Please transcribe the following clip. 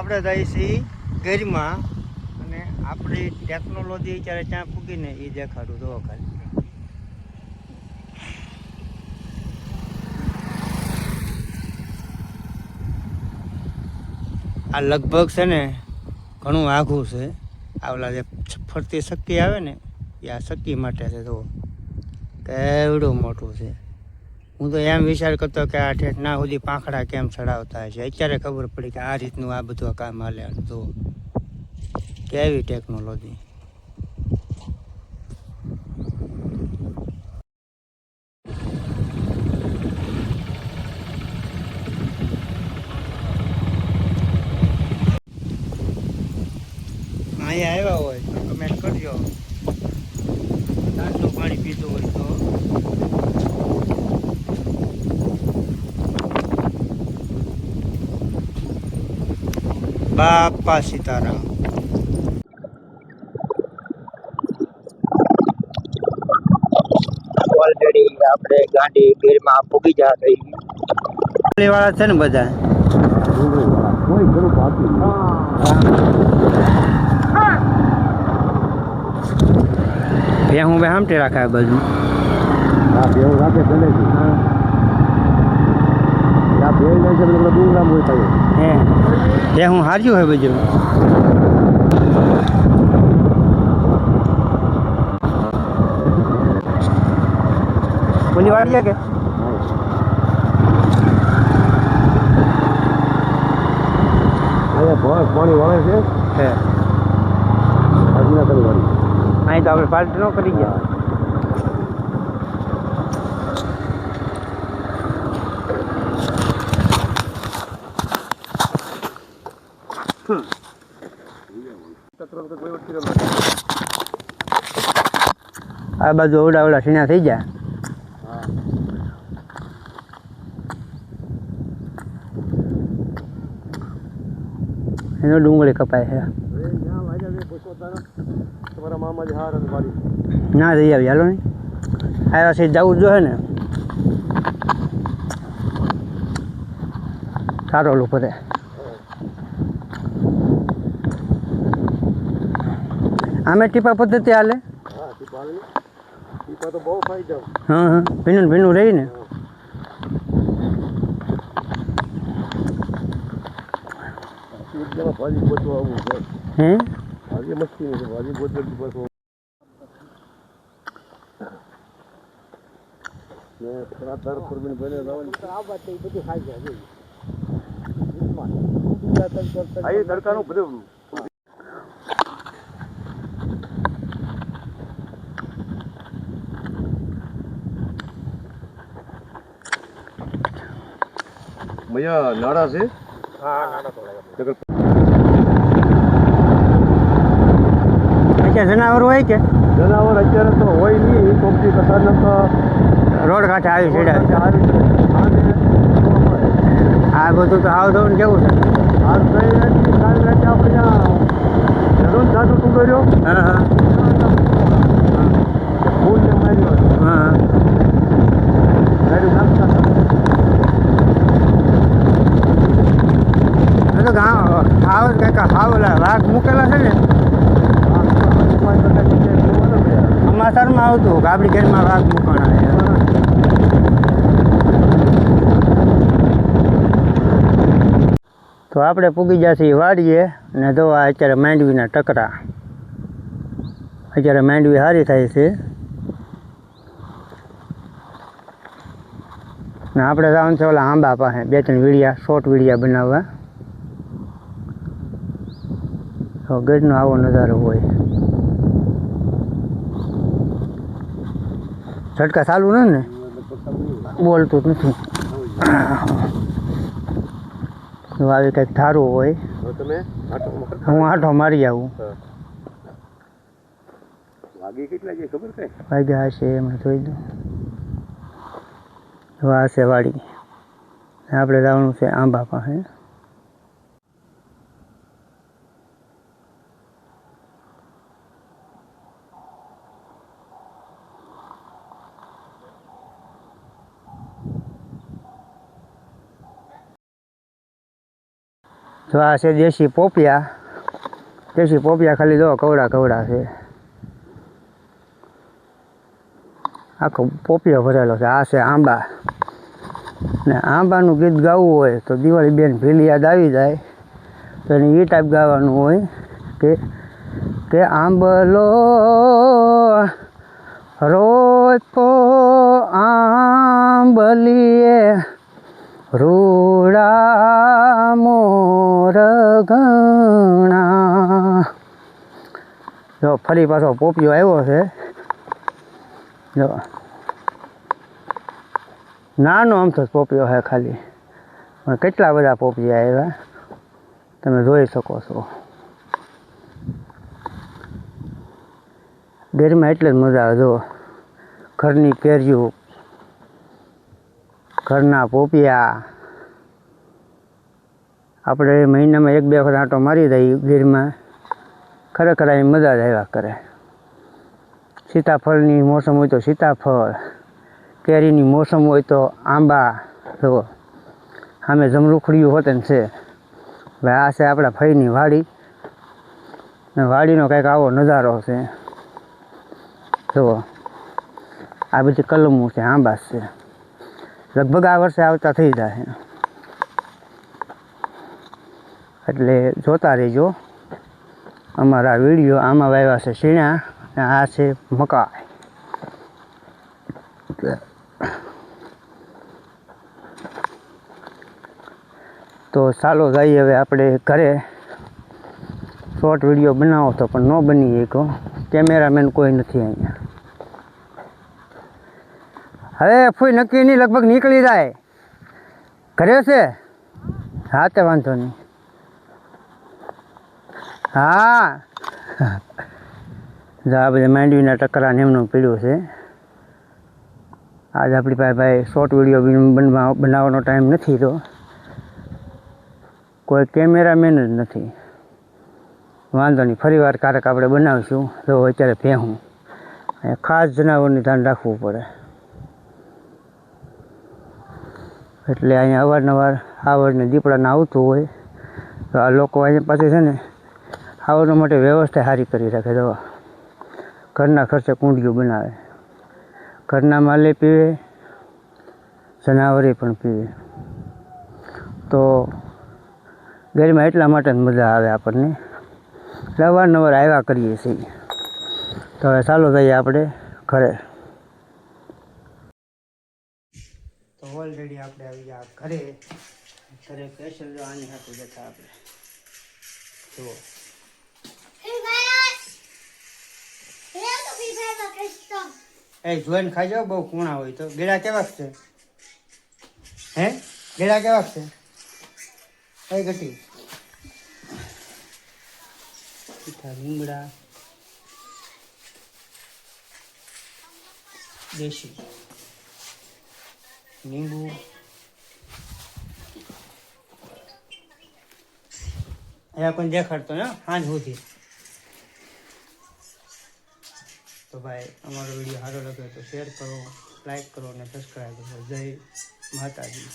આપણે જઈએ છીએ ગરમાં અને આપણી ટેકનોલોજી અત્યારે ત્યાં પૂગીને એ દેખાડું જોવો ખાલી. આ લગભગ છે ને ઘણું આઘું છે. આ ઓલા જે ફરતી શક્તિ આવે ને એ આ શક્તિ માટે છે, જુઓ. કેવડું મોટું છે. હું તો એમ વિચાર કરતો કે આ ઠેઠ ના સુધી પાંખડા કેમ ચડાવતા હશે? અત્યારે ખબર પડી કે આ રીતનું આ બધું કામ હાલે જુઓ. કેવી ટેકનોલોજી અહીંયા આવ્યા હોય તો કમેન્ટ કરજો. તાજનું પાણી પીતું હોય તો. બાપા સીતારામ. ઓલરેડી આપણે ગાંડી ભીડમાં પૂગી જા થઈ વાળા છે ને બધા? કોઈ ઘણું બાકી હું બે હામટે રાખે આ બાજુ આ બેવ રાખે ચલે છે. આ બેવ જાય છે એટલે ડુંગરા મોય થાય હે બે હું હાર્યું હોય બધું ઓલી વાળી કે અહીંયા ભોંસ પાણી વળે છે હે આજના કરી વાળી અહીં તો આપણે પાર્ટી ન કરી ગયા આ બાજુ ઓડા ઓડા સીણા થઈ જાય એનો ડુંગળી કપાય છે. ના જઈ આવી, હાલો ને. આવ્યા છે જવું જોઈએ ને. સારો લોકો રે આમે ટીપા પદ્ધતિ હાલે? હા ટીપા ટીપા તો બહુ ફાયદા. હા હા. ભીનું ને ભીનું રહી ને. એકદમ ભાજી ગોતવા આવું છે હે ભાજી મસ્તી નહીં છે ભાજી ગોતવા બસ ને થોડા દર ફરમીને બને જવાની આ વાત એ બધી ખાઈ જાય આ એ તડકાનું બધું નાડા તો અત્યારે જનાવર હોય કે? જનાવર અત્યારે તો હોય નહીં કોમથી તો રોડ કાંઠે આવી આ છેડા આ બધું તો આવ ધોન કેવું છે? આ કઈ નથી કાલ રાતે આપણે જરૂર જાતું તું કર્યો હા હા ફૂલ ને માર્યો હા ગાડી નાખતા એ તો ગામ હાવ કંઈક હાવ ઓલા વાઘ મૂકેલા છે ને સમાચારમાં આવતું કે આપણી ઘરમાં વાઘ મૂકવાના છે તો આપણે પૂગી ગયા છીએ વાડીએ અને જો આ અત્યારે માંડવીના ટકરા અત્યારે માંડવી સારી થાય છે ને આપણે જવાનું છે ઓલા આંબા પાસે બે ત્રણ વીડિયા શોર્ટ વીડિયા બનાવવા તો ગજનો આવો નજારો હોય. ઝટકા ચાલુ ન ને બોલતું જ નથી. તો આવી કંઈક ધારું હોય હું આઠો મારી આવું. વાગી કેટલા છે વાગ્યા હશે એમાં જોઈ દઉં જો આ છે વાડી. આપણે જવાનું છે આંબા પાસે જો આ છે દેશી પોપિયા. દેશી પોપિયા ખાલી જો કવડા કવડા છે. આખો પોપિયો ભરેલો છે. આ છે આંબા. ને આંબાનું ગીત ગાવું હોય તો દિવાળી બેન ભીલી યાદ આવી જાય. તો એને એ ટાઈપ ગાવાનું હોય કે કે આંબલો રોજ પો આંબલીએ રૂડા જો ફરી પાછો પોપિયો આવ્યો છે. જો. નાનો આમ જ પોપિયો છે ખાલી. પણ કેટલા બધા પોપિયા આવ્યા? તમે જોઈ શકો છો. ગેરમાં એટલે જ મજા આવે. જો, ઘરની કેરીઓ, ઘરના પોપિયા. આપણે મહિનામાં એક બે વખત આંટો મારી દઈએ ગીરમાં ખરેખર અહીં મજા જ આવ્યા કરે. સીતાફળની મોસમ હોય તો સીતાફળ, કેરીની મોસમ હોય તો આંબા જુઓ સામે જમરૂખડીયું હોત ને છે. હવે આ છે આપણા ફઈની વાડી. ને વાડીનો કંઈક આવો નજારો છે. જુઓ આ બધી કલમો છે, આંબા છે. લગભગ આ વર્ષે આવતા થઈ જાય. એટલે જોતા રહેજો. અમારા વીડિયો આમાં વાવ્યા છે શીણા અને આ છે મકાઈ. તો ચાલો જઈએ હવે આપણે ઘરે. શોર્ટ વીડિયો બનાવો તો પણ ન બની શકો કેમેરામેન કોઈ નથી અહીંયા. હવે ફૂઈ નક્કી નહીં, લગભગ નીકળી જાય. ઘરે છે? હા, તે વાંધો નહીં. હા. આ બધા માંડવીના ટકરા ને એમનું પીડ્યું છે. આજ આપણી પાસે ભાઈ શોર્ટ વીડિયો બનવા બનાવવાનો ટાઈમ નથી તો. કોઈ કેમેરામેન જ નથી. વાંધો નહીં, ફરી વાર ક્યારેક આપણે બનાવીશું. તો અત્યારે ભેહું. અહીંયા ખાસ જનાવરની ધ્યાન રાખવું પડે. એટલે અહીંયા અવારનવાર આવડને દીપડાને આવતું હોય. તો આ લોકો અહીંયા પાસે છે ને આવડવા માટે વ્યવસ્થા સારી કરી રાખે દવા ઘરના ખર્ચે કુંડિયું બનાવે. ઘરના માલે પીવે, જનાવરે પણ પીવે. તો ગરમીમાં એટલા માટે જ મજા આવે આપણને. એટલે અવારનવાર આવ્યા કરીએ છીએ. તો હવે ચાલો જઈએ આપણે ઘરે. તો ઓલરેડી આપણે આવી ગયા ઘરે. ઘરે સ્પેશિયલ આની સાથે જતા આપણે. જુઓ. એ જોઈને ખાઈ જાઓ બહુ કૂણા હોય તો. ગેડા કેવા છે? હે? ગેડા કેવા છે? એ ગટી. મીઠા લીમડા. દેશી. લીંબુ. અહીંયા કોઈ દેખાડતો ને સાંજ સુધી. તો ભાઈ, અમારો વીડિયો સારો લાગ્યો તો શેર કરો લાઈક કરો અને સબસ્ક્રાઈબ કરો. જય માતાજી.